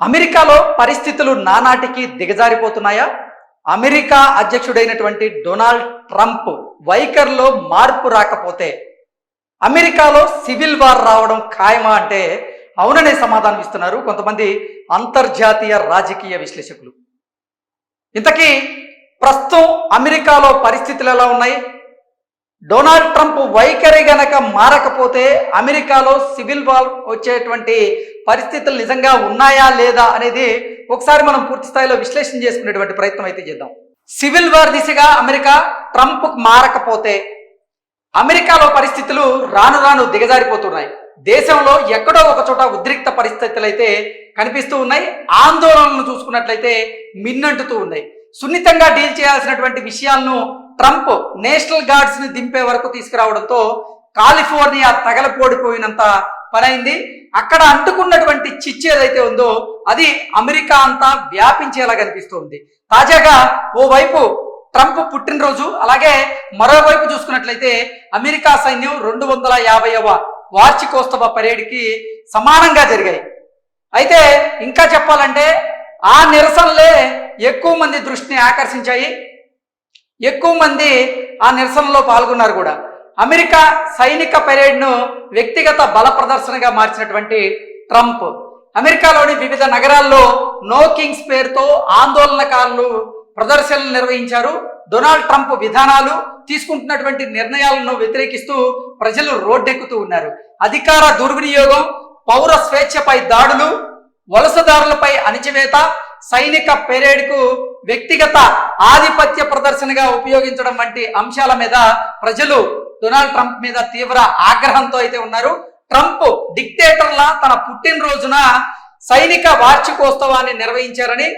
అమెరికాలో పరిస్థితులు నానాటికి దిగజారిపోతున్నాయా? అమెరికా అధ్యక్షుడైనటువంటి డొనాల్డ్ ట్రంప్ వైఖరిలో మార్పు రాకపోతే అమెరికాలో సివిల్ వార్ రావడం ఖాయమా అంటే అవుననే సమాధానం ఇస్తున్నారు కొంతమంది అంతర్జాతీయ రాజకీయ విశ్లేషకులు. ఇంతకీ ప్రస్తుతం అమెరికాలో పరిస్థితులు ఎలా ఉన్నాయి? డొనాల్డ్ ట్రంప్ వైఖరి గనక మారకపోతే అమెరికాలో సివిల్ వార్ వచ్చేటువంటి పరిస్థితులు నిజంగా ఉన్నాయా లేదా అనేది ఒకసారి మనం పూర్తి స్థాయిలో విశ్లేషణ చేసుకునేటువంటి ప్రయత్నం అయితే చేద్దాం. సివిల్ వార్ దిశగా అమెరికా ట్రంప్ మారకపోతే అమెరికాలో పరిస్థితులు రాను రాను దిగజారిపోతున్నాయి. దేశంలో ఎక్కడో ఒక చోట ఉద్రిక్త పరిస్థితులు అయితే కనిపిస్తూ ఉన్నాయి. ఆందోళనలు చూసుకున్నట్లయితే మిన్నంటుతూ ఉన్నాయి. సున్నితంగా డీల్ చేయాల్సినటువంటి విషయాలను ట్రంప్ నేషనల్ గార్డ్స్ని దింపే వరకు తీసుకురావడంతో కాలిఫోర్నియా తగలపోడిపోయినంత పనైంది. అక్కడ అంటుకున్నటువంటి చిచ్చు ఏదైతే ఉందో అది అమెరికా అంతా వ్యాపించేలా కనిపిస్తోంది. తాజాగా ఓవైపు ట్రంప్ పుట్టినరోజు అలాగే మరోవైపు చూసుకున్నట్లయితే అమెరికా సైన్యం రెండు వందల యాభైవ వార్షికోత్సవ పరేడ్కి సమానంగా జరిగాయి. అయితే ఇంకా చెప్పాలంటే ఆ నిరసనలే ఎక్కువ మంది దృష్టిని ఆకర్షించాయి. ఎక్కువ మంది ఆ నిరసనలో పాల్గొన్నారు కూడా. అమెరికా సైనిక పెరేడ్ను వ్యక్తిగత బల ప్రదర్శనగా మార్చినటువంటి ట్రంప్. అమెరికాలోని వివిధ నగరాల్లో నో కింగ్స్ పేరుతో ఆందోళనకారులు ప్రదర్శనలు నిర్వహించారు. డొనాల్డ్ ట్రంప్ విధానాలు తీసుకుంటున్నటువంటి నిర్ణయాలను వ్యతిరేకిస్తూ ప్రజలు రోడ్డెక్కుతూ ఉన్నారు. అధికార దుర్వినియోగం పౌర స్వేచ్ఛపై దాడులు వలసదారులపై అణిచివేత సైనిక పెరేడ్కు వ్యక్తిగత ఆధిపత్య ప్రదర్శనగా ఉపయోగించడం వంటి అంశాల మీద ప్రజలు డొనాల్డ్ ట్రంప్ మీద తీవ్ర ఆగ్రహంతో అయితే ఉన్నారు. ట్రంప్ డిక్టేటర్లా తన పుట్టినరోజున సైనిక వార్షికోత్సవాన్ని నిర్వహించారని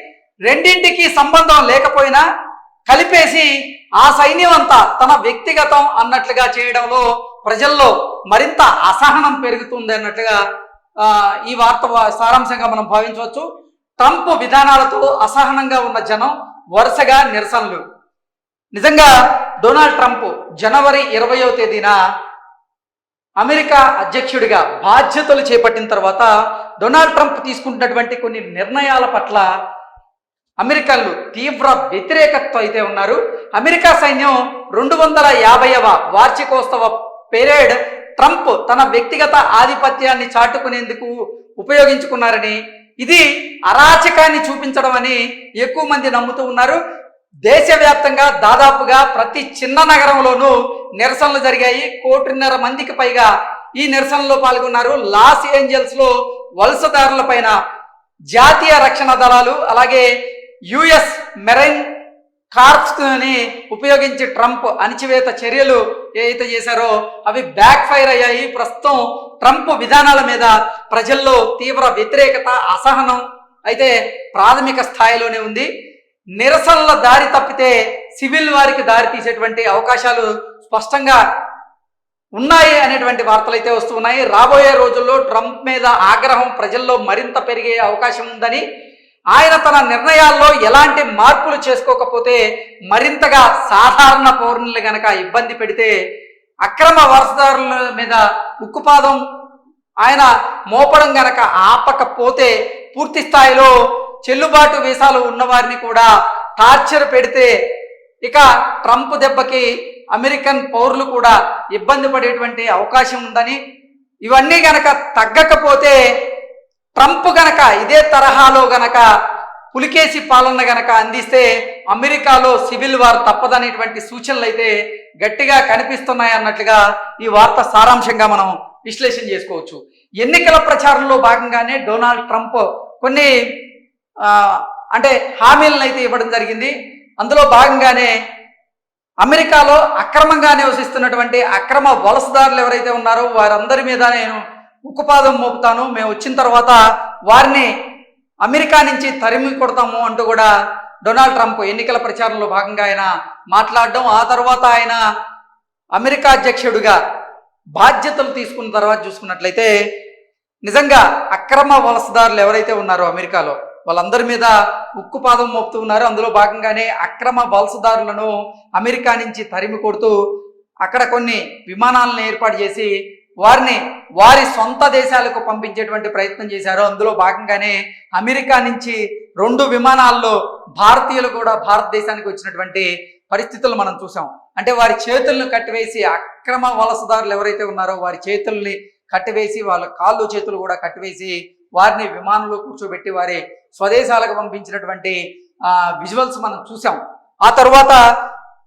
రెండింటికి సంబంధం లేకపోయినా కలిపేసి ఆ సైన్యం అంతా తన వ్యక్తిగతం అన్నట్లుగా చేయడంలో ప్రజల్లో మరింత అసహనం పెరుగుతుంది అన్నట్లుగా ఈ వార్త సారాంశంగా మనం భావించవచ్చు. ట్రంప్ విధానాలతో అసహనంగా ఉన్న జనం వరుసగా నిరసనలు. నిజంగా డొనాల్డ్ ట్రంప్ జనవరి ఇరవయో తేదీన అమెరికా అధ్యక్షుడిగా బాధ్యతలు చేపట్టిన తర్వాత డొనాల్డ్ ట్రంప్ తీసుకుంటున్నటువంటి కొన్ని నిర్ణయాల పట్ల అమెరికన్లు తీవ్ర వ్యతిరేకత్వం అయితే ఉన్నారు. అమెరికా సైన్యం రెండు వందల యాభైవ వార్షికోత్సవ పెరేడ్ ట్రంప్ తన వ్యక్తిగత ఆధిపత్యాన్ని చాటుకునేందుకు ఉపయోగించుకున్నారని ఇది అరాచకాన్ని చూపించడం అని ఎక్కువ మంది నమ్ముతూ ఉన్నారు. దేశవ్యాప్తంగా దాదాపుగా ప్రతి చిన్న నగరంలోనూ నిరసనలు జరిగాయి. కోటిన్నర మందికి పైగా ఈ నిరసనలో పాల్గొన్నారు. లాస్ ఏంజల్స్లో వలసదారుల పైన జాతీయ రక్షణ దళాలు అలాగే యుఎస్ మెరైన్ కార్ప్స్ని ఉపయోగించి ట్రంప్ అణిచివేత చర్యలు ఏదైతే చేశారో అవి బ్యాక్ ఫైర్ అయ్యాయి. ప్రస్తుతం ట్రంప్ విధానాల మీద ప్రజల్లో తీవ్ర వ్యతిరేకత అసహనం అయితే ప్రాథమిక స్థాయిలోనే ఉంది. నిరసనల దారి తప్పితే సివిల్ వారికి దారి తీసేటువంటి అవకాశాలు స్పష్టంగా ఉన్నాయి అనేటువంటి వార్తలు అయితే వస్తున్నాయి రాబోయే రోజుల్లో ట్రంప్ మీద ఆగ్రహం ప్రజల్లో మరింత పెరిగే అవకాశం ఉందని ఆయన తన నిర్ణయాల్లో ఎలాంటి మార్పులు చేసుకోకపోతే మరింతగా సాధారణ పౌరులు గనక ఇబ్బంది పెడితే అక్రమ వారసదారుల మీద ఉక్కుపాదం ఆయన మోపడం గనక ఆపకపోతే పూర్తి స్థాయిలో చెల్లుబాటు వీసాలు ఉన్నవారిని కూడా టార్చర్ పెడితే ఇక ట్రంప్ దెబ్బకి అమెరికన్ పౌరులు కూడా ఇబ్బంది పడేటువంటి అవకాశం ఉందని ఇవన్నీ గనక తగ్గకపోతే ట్రంప్ గనక ఇదే తరహాలో గనక పులికేసి పాలన గనక అందిస్తే అమెరికాలో సివిల్ వార్ తప్పదనేటువంటి సూచనలు అయితే గట్టిగా కనిపిస్తున్నాయి అన్నట్లుగా ఈ వార్త సారాంశంగా మనం విశ్లేషణ చేసుకోవచ్చు. ఎన్నికల ప్రచారంలో భాగంగానే డొనాల్డ్ ట్రంప్ కొన్ని అంటే హామీలను అయితే ఇవ్వడం జరిగింది. అందులో భాగంగానే అమెరికాలో అక్రమంగా నివసిస్తున్నటువంటి అక్రమ వలసదారులు ఎవరైతే ఉన్నారో వారందరి మీద నేను ఉక్కుపాదం మోపుతాను. మేము వచ్చిన తర్వాత వారిని అమెరికా నుంచి తరిమి కొడతాము అంటూ కూడా డొనాల్డ్ ట్రంప్ ఎన్నికల ప్రచారంలో భాగంగా ఆయన మాట్లాడడం. ఆ తర్వాత ఆయన అమెరికా అధ్యక్షుడిగా బాధ్యతలు తీసుకున్న తర్వాత చూసుకున్నట్లయితే నిజంగా అక్రమ వలసదారులు ఎవరైతే ఉన్నారో అమెరికాలో వాళ్ళందరి మీద ఉక్కుపాదం మోపుతూ ఉన్నారు. అందులో భాగంగానే అక్రమ వలసదారులను అమెరికా నుంచి తరిమి కొడుతూ అక్కడ కొన్ని విమానాలను ఏర్పాటు చేసి వారిని వారి సొంత దేశాలకు పంపించేటువంటి ప్రయత్నం చేశారు. అందులో భాగంగానే అమెరికా నుంచి రెండు విమానాల్లో భారతీయులు కూడా భారతదేశానికి వచ్చినటువంటి పరిస్థితులు మనం చూసాం. అంటే వారి చేతులను కట్టివేసి అక్రమ వలసదారులు ఎవరైతే ఉన్నారో వారి చేతుల్ని కట్టివేసి వాళ్ళ కాళ్ళు చేతులు కూడా కట్టివేసి వారిని విమానంలో కూర్చోబెట్టి వారి స్వదేశాలకు పంపించినటువంటి విజువల్స్ మనం చూసాం ఆ తర్వాత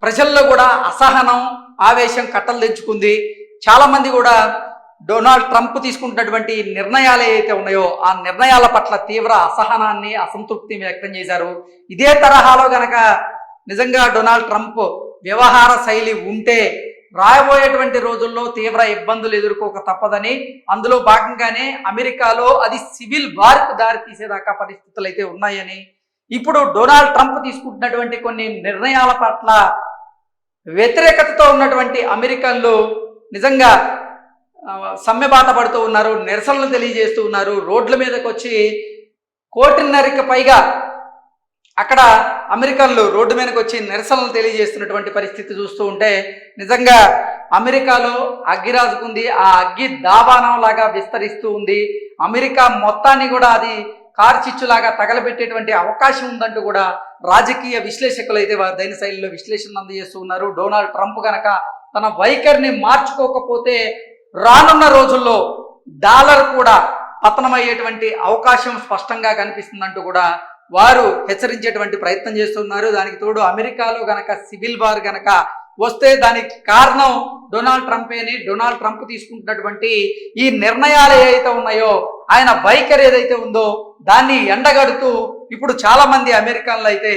ప్రజల్లో కూడా అసహనం ఆవేశం కట్టలు తెచ్చుకుంది చాలామంది కూడా డొనాల్డ్ ట్రంప్ తీసుకుంటున్నటువంటి నిర్ణయాలు ఏవైతే ఉన్నాయో ఆ నిర్ణయాల పట్ల తీవ్ర అసహనాన్ని అసంతృప్తిని వ్యక్తం చేశారు. ఇదే తరహాలో గనక నిజంగా డొనాల్డ్ ట్రంప్ వ్యవహార శైలి ఉంటే రాబోయేటువంటి రోజుల్లో తీవ్ర ఇబ్బందులు ఎదుర్కోక తప్పదని అందులో భాగంగానే అమెరికాలో అది సివిల్ వార్కు దారి తీసేదాకా పరిస్థితులు అయితే ఉన్నాయని ఇప్పుడు డొనాల్డ్ ట్రంప్ తీసుకుంటున్నటువంటి కొన్ని నిర్ణయాల పట్ల వ్యతిరేకతతో ఉన్నటువంటి అమెరికన్లు నిజంగా సమ్మెబాట పడుతూ ఉన్నారు నిరసనలు తెలియజేస్తూ ఉన్నారు రోడ్ల మీదకి వచ్చి కోటిన్నరకి పైగా అక్కడ అమెరికన్లు రోడ్డు మీదకి వచ్చి నిరసనలు తెలియజేస్తున్నటువంటి పరిస్థితి చూస్తూ ఉంటే నిజంగా అమెరికాలో అగ్గి రాజుకుంది ఆ అగ్గి దాబానం లాగా విస్తరిస్తూ ఉంది. అమెరికా మొత్తాన్ని కూడా అది కార్చిచ్చులాగా తగలబెట్టేటువంటి అవకాశం ఉందంటూ కూడా రాజకీయ విశ్లేషకులు అయితే వారి దైన శైలిలో విశ్లేషణ అందజేస్తూ ఉన్నారు. డొనాల్డ్ ట్రంప్ గనక తన వైఖరిని మార్చుకోకపోతే రానున్న రోజుల్లో డాలర్ కూడా పతనమయ్యేటువంటి అవకాశం స్పష్టంగా కనిపిస్తుందంటూ కూడా వారు హెచ్చరించేటువంటి ప్రయత్నం చేస్తున్నారు. దానికి తోడు అమెరికాలో గనక సివిల్ వార్ గనక వస్తే దానికి కారణం డొనాల్డ్ ట్రంప్ అని డొనాల్డ్ ట్రంప్ తీసుకుంటున్నటువంటి ఈ నిర్ణయాలు ఏవైతే ఉన్నాయో ఆయన వైఖరి ఏదైతే ఉందో దాన్ని ఎండగడుతూ ఇప్పుడు చాలా మంది అమెరికన్లు అయితే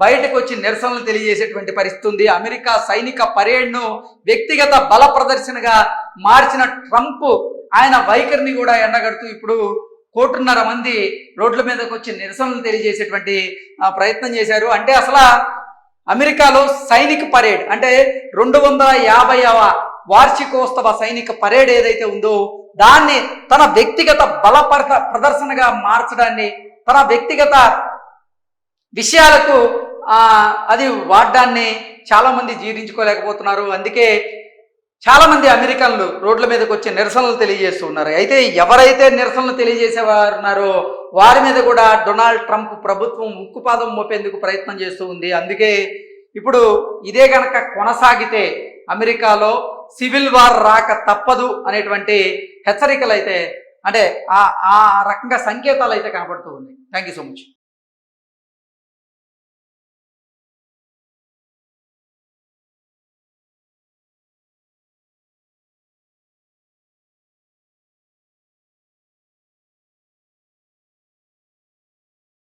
బయటకు వచ్చి నిరసనలు తెలియజేసేటువంటి పరిస్థితి ఉంది అమెరికా సైనిక పరేడ్ను వ్యక్తిగత బల ప్రదర్శనగా మార్చిన ట్రంప్ ఆయన వైఖరిని కూడా ఎండగడుతూ ఇప్పుడు కోటిన్నర మంది రోడ్ల మీదకి వచ్చి నిరసనలు తెలియజేసేటువంటి ప్రయత్నం చేశారు. అంటే అసలు అమెరికాలో సైనిక పరేడ్ అంటే రెండు వందల యాభైవ వార్షికోత్సవ సైనిక పరేడ్ ఏదైతే ఉందో దాన్ని తన వ్యక్తిగత బల ప్రదర్శనగా మార్చడాన్ని తన వ్యక్తిగత విషయాలకు అది వాడడాన్ని చాలామంది జీర్ణించుకోలేకపోతున్నారు. అందుకే చాలామంది అమెరికన్లు రోడ్ల మీదకి వచ్చి నిరసనలు తెలియజేస్తూ ఉన్నారు. అయితే ఎవరైతే నిరసనలు తెలియజేసేవారు ఉన్నారో వారి మీద కూడా డొనాల్డ్ ట్రంప్ ప్రభుత్వం ఉక్కుపాదం మోపేందుకు ప్రయత్నం చేస్తూ ఉంది. అందుకే ఇప్పుడు ఇదే గనక కొనసాగితే అమెరికాలో సివిల్ వార్ రాక తప్పదు అనేటువంటి హెచ్చరికలు అయితే అంటే ఆ రకంగా సంకేతాలు అయితే కనబడుతూ ఉన్నాయి. Thank you so much